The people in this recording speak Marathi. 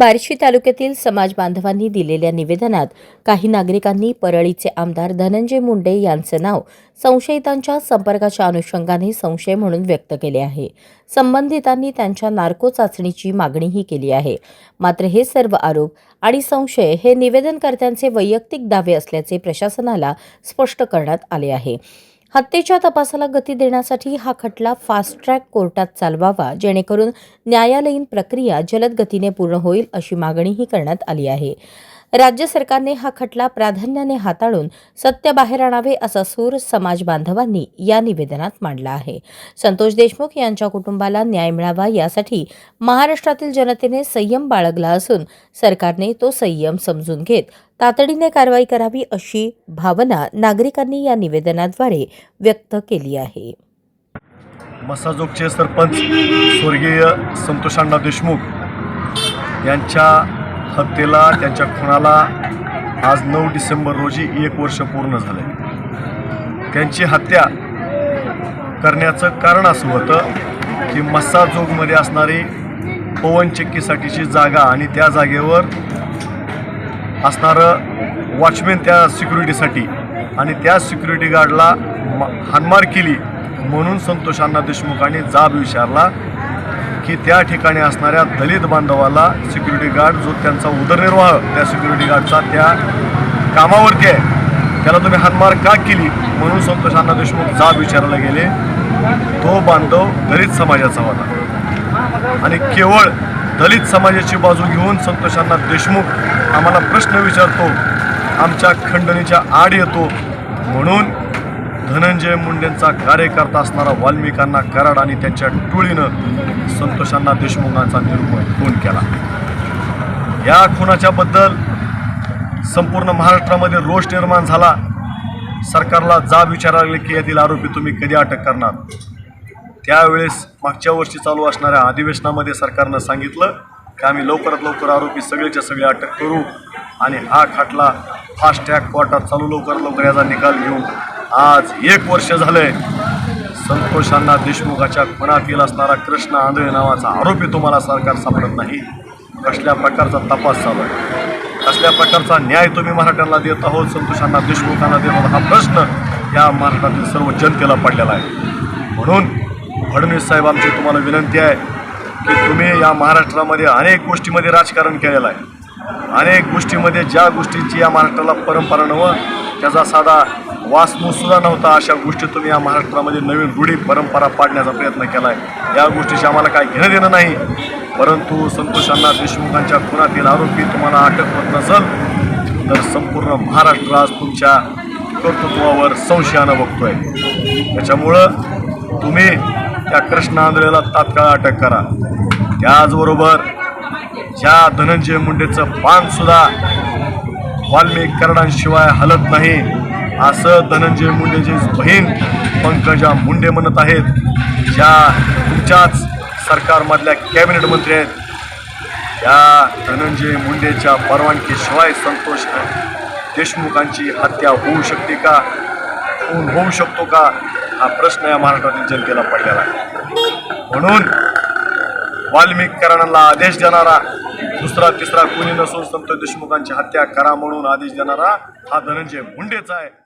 बार्शी तालुक्यातील समाज बांधवांनी दिलेल्या निवेदनात काही नागरिकांनी परळीचे आमदार धनंजय मुंडे यांचं नाव संशयितांच्या संपर्काच्या अनुषंगाने संशय म्हणून व्यक्त केले आहे. संबंधितांनी त्यांच्या नार्को चाचणीची मागणीही केली आहे. मात्र हे सर्व आरोप आणि संशय हे निवेदनकर्त्यांचे वैयक्तिक दावे असल्याचे प्रशासनाला स्पष्ट करण्यात आले आहे. हत्येच्या तपासाला गती देण्यासाठी हा खटला फास्ट ट्रॅक कोर्टात चालवावा जेणेकरून न्यायालयीन प्रक्रिया जलद गतीने पूर्ण होईल अशी मागणीही करण्यात आली आहे. राज्य सरकारने हा खटला प्राधान्याने हाताळून सत्य बाहेर आणावे असा सूर समाज बांधवांनी या निवेदनात मांडला आहे. संतोष देशमुख यांच्या कुटुंबाला न्याय मिळावा यासाठी महाराष्ट्रातील जनतेने संयम बाळगला असून सरकारने तो संयम समजून घेत तातडीने कारवाई करावी अशी भावना नागरिकांनी या निवेदनाद्वारे व्यक्त केली आहे. मसाजोगचे सरपंच स्वर्गीय संतोषांना देशमुख यांच्या हत्येला त्यांच्या खुनाला आज नऊ डिसेंबर रोजी एक वर्ष पूर्ण झालं. त्यांची हत्या करण्याचं कारण असं होतं की मस्साजोगमध्ये असणारी पवनचक्कीसाठीची जागा आणि त्या जागेवर असणारं वॉचमॅन त्या सिक्युरिटीसाठी आणि त्या सिक्युरिटी गार्डला म हानमार केली म्हणून संतोष अण्णा देशमुखांनी जाब विचारला की त्या ठिकाणी असणाऱ्या दलित बांधवाला सिक्युरिटी गार्ड जो त्यांचा उदरनिर्वाह त्या सिक्युरिटी गार्डचा त्या कामावरती आहे त्याला तुम्ही हातमार का केली? म्हणून संतोष अण्णा देशमुख जाब विचारायला गेले. तो बांधव दलित समाजाचा होता. आणि केवळ दलित समाजाची बाजू घेऊन संतोषांना देशमुख आम्हाला प्रश्न विचारतो आमच्या खंडणीच्या आड येतो. म्हणून धनंजय मुंडेंचा कार्यकर्ता असणारा वाल्मिकांना कराड आणि त्यांच्या टोळीनं संतोषांना देशमुखांचा निरूपण खून केला. या खुनाच्याबद्दल संपूर्ण महाराष्ट्रामध्ये रोष निर्माण झाला. सरकारला जाब विचारायला लागले की यातील आरोपी तुम्ही कधी अटक करणार? त्यावेळेस मागच्या वर्षी चालू असणाऱ्या अधिवेशनामध्ये सरकारनं सांगितलं की आम्ही लवकरात लवकर आरोपी सगळेच्या सगळे अटक करू आणि हा खटला फास्ट ट्रॅक कोर्टात चालू लवकर लवकर याचा निकाल घेऊ. आज एक वर्ष झालंय संतोषांना देशमुखाच्या खुनातील असणारा कृष्ण आंधळे नावाचा आरोपी तुम्हाला सरकार सापडत नाही. कसल्या प्रकारचा तपास चालू आहे? कसल्या प्रकारचा न्याय तुम्ही मराठ्यांना देत आहोत? संतोषांना देशमुखांना देत आहोत? हा प्रश्न या महाराष्ट्रातील सर्व जनतेला पडलेला आहे. म्हणून फडणवीस साहेब आमची तुम्हाला विनंती आहे की तुम्ही या महाराष्ट्रामध्ये अनेक गोष्टीमध्ये राजकारण केलेलं आहे. अनेक गोष्टीमध्ये ज्या गोष्टीची या महाराष्ट्राला परंपरा नव्हतं त्याचा साधा वासमूसुद्धा नव्हता अशा गोष्टी तुम्ही या महाराष्ट्रामध्ये नवीन रूढी परंपरा पाडण्याचा प्रयत्न केला आहे या गोष्टीशी आम्हाला काय घेणं देणं नाही. परंतु संतोषांना देशमुखांच्या खुनातील आरोपी तुम्हाला अटक होत नसेल तर संपूर्ण महाराष्ट्र आज तुमच्या कर्तृत्वावर संशयानं बघतोय. त्याच्यामुळं तुम्ही त्या कृष्ण आंधळेला तात्काळ अटक करा. त्याचबरोबर ज्या धनंजय मुंडेचं पानसुद्धा वाल्मिक करडांशिवाय हलत नाही असं धनंजय मुंडेचे बहीण पंकजा मुंडे म्हणत आहेत. ज्या तुमच्याच सरकारमधल्या कॅबिनेट मंत्री आहेत. या धनंजय मुंडेच्या परवानगीशिवाय संतोष देशमुखांची हत्या होऊ शकते का? खून होऊ शकतो का? हा प्रश्न या महाराष्ट्रातील जनतेला पडलेला आहे. म्हणून वाल्मिक कराराला आदेश देणारा दुसरा तिसरा कोणी नसून संतोष देशमुखांची हत्या करा म्हणून आदेश देणारा हा धनंजय मुंडेचा आहे.